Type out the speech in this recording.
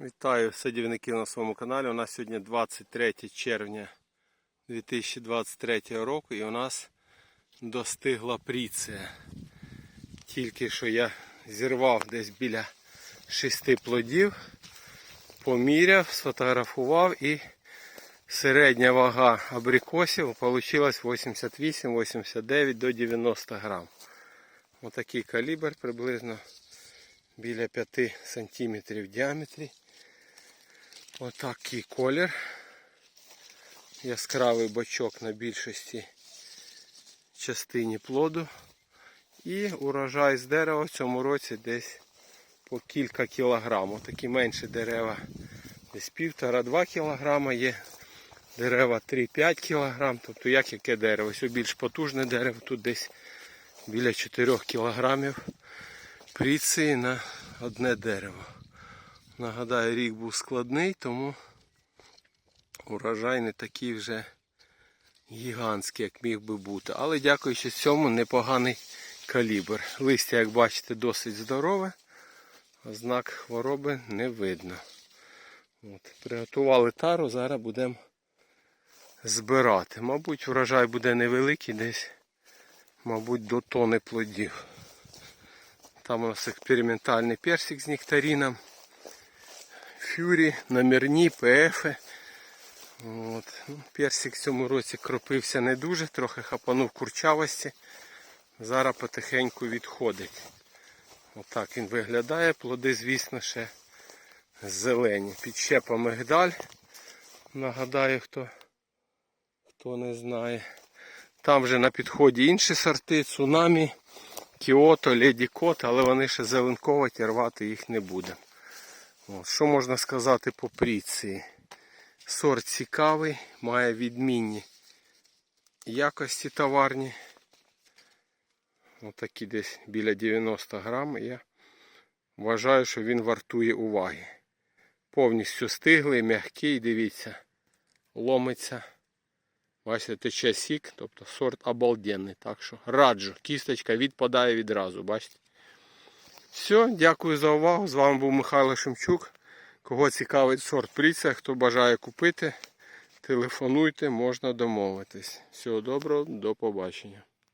Вітаю садівників на своєму каналі. У нас сьогодні 23 червня 2023 року і у нас достигла пріція. Тільки що я зірвав десь біля шести плодів, поміряв, сфотографував і середня вага абрикосів вийшла 88-89 до 90 грам. Отакий калібр приблизно біля 5 сантиметрів в діаметрі. Отакий колір. Яскравий бочок на більшості частині плоду. І урожай з дерева в цьому році десь по кілька кілограм. Такі менші дерева десь півтора-два кілограма є. Дерева 3-5 кілограм. Тобто як яке дерево. Ось більш потужне дерево, тут десь біля 4 кілограмів пріції на одне дерево. Нагадаю, рік був складний, тому урожай не такий вже гігантський, як міг би бути. Але дякуючи цьому непоганий калібр. Листя, як бачите, досить здорове, ознак хвороби не видно. От, приготували тару, зараз будемо збирати. Мабуть, врожай буде невеликий, десь, мабуть, до тони плодів. Там у нас експериментальний персик з нектарином. Фюрі, номерні, ПФ. От. Ну, персик в цьому році кропився не дуже, трохи хапанув курчавості. Зараз потихеньку відходить. Отак він виглядає. Плоди, звісно, ще зелені. Підщепа мигдаль. Нагадаю, хто, хто не знає. Там вже на підході інші сорти, цунамі, кіото, леді кот, але вони ще зеленковаті, рвати їх не будемо. От, що можна сказати по пріції? Сорт цікавий, має відмінні якості товарні. Отакі десь біля 90 грам. Я вважаю, що він вартує уваги. Повністю стиглий, м'який, дивіться, ломиться. Бачите, тече сік, тобто сорт обалденний. Так що раджу, кісточка відпадає відразу, бачите? Все, дякую за увагу. З вами був Михайло Шемчук. Кого цікавить сорт пріця, хто бажає купити, телефонуйте, можна домовитись. Всього доброго, до побачення.